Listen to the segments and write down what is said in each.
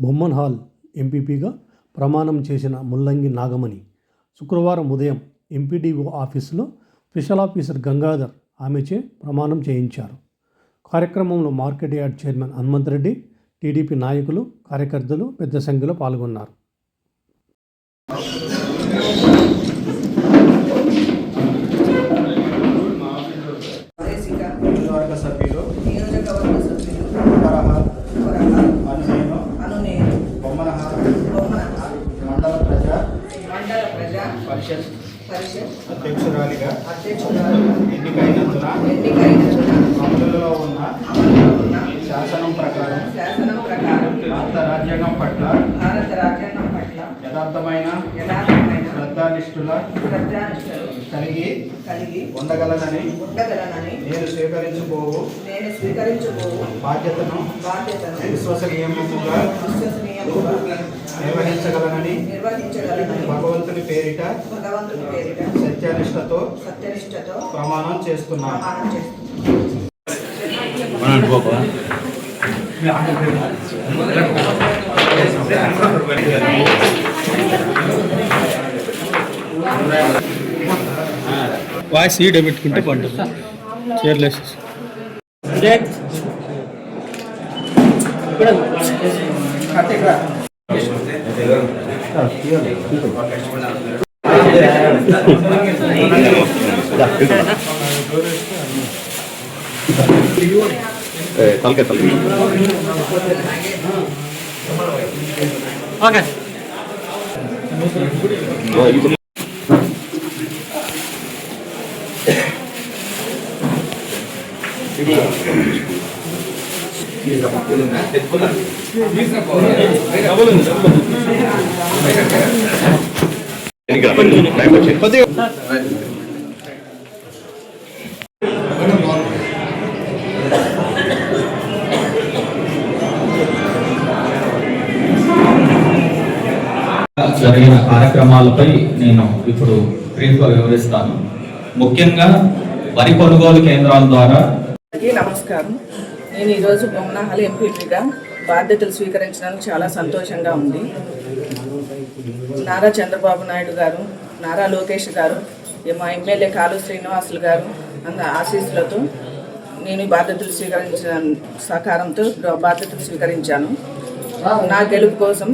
Bomman hall ఎంపీపీగా ప్రమాణం చేసిన ముల్లంగి నాగమణి శుక్రవారం ఉదయం ఎంపీడీఓ ఆఫీసులో స్పెషల్ ఆఫీసర్ గంగాధర్ ఆమెచే ప్రమాణం చేయించారు. కార్యక్రమంలో market yard chairman Hanumanth Reddy TDP నాయకులు కార్యకర్తలు పెద్ద సంఖ్యలో పాల్గొన్నారు. పరిషత్. అధ్యక్షురాలిగా ఎన్నికైనందున అమలులో ఉన్న శాసనం ప్రకారం శాసనం ప్రకారం భారత రాజ్యాంగం పట్ల భారత రాజ్యాంగం పట్ల యథార్థమైన యథార్థమైన శ్రద్ధానిష్ఠుల కలిగి కలిగి ఉండగలనని ఉండగలనని నేను స్వీకరించుకోవు. నేను స్వీకరించబోవు బాధ్యతను బాధ్యతను విశ్వసనీయముగా విశ్వసనీయంగా నిర్వహించగలనని భగవంతుని పేరిట సత్యనిష్టతో సత్యనిష్టతో ప్రమాణం చేస్తున్నాను వాయిస్ ఈడ పెట్టుకుంటే పంటుంది చీరలేసి తలకే తలకే ఓకే కొద్దిగా జరిగిన కార్యక్రమాలపై నేను ఇప్పుడు బ్రీఫ్గా వివరిస్తాను. ముఖ్యంగా వరి కొనుగోలు కేంద్రాల ద్వారా నమస్కారం. నేను ఈరోజు బొమ్మనహల్ ఎంపీగా బాధ్యతలు స్వీకరించడానికి చాలా సంతోషంగా ఉంది. నారా చంద్రబాబు నాయుడు గారు నారా లోకేష్ గారు మా ఎమ్మెల్యే కాలు శ్రీనివాసులు గారు అన్న ఆశీస్సులతో నేను బాధ్యతలు స్వీకరించిన సహకారంతో బాధ్యతలు స్వీకరించాను. నా గెలుపు కోసం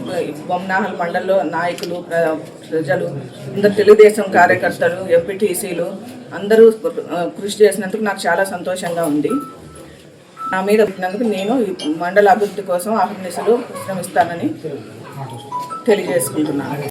బొమ్మనాహల్ మండల్లో నాయకులు ప్ర- ప్రజలు అందరు తెలుగుదేశం కార్యకర్తలు ఎంపీటీసీలు అందరూ కృషి చేసినందుకు నాకు చాలా సంతోషంగా ఉంది. నా మీద పెట్టినందుకు నేను ఈ మండల అభివృద్ధి కోసం అహర్నిశలు శ్రమిస్తానని తెలియజేసుకుంటున్నాను.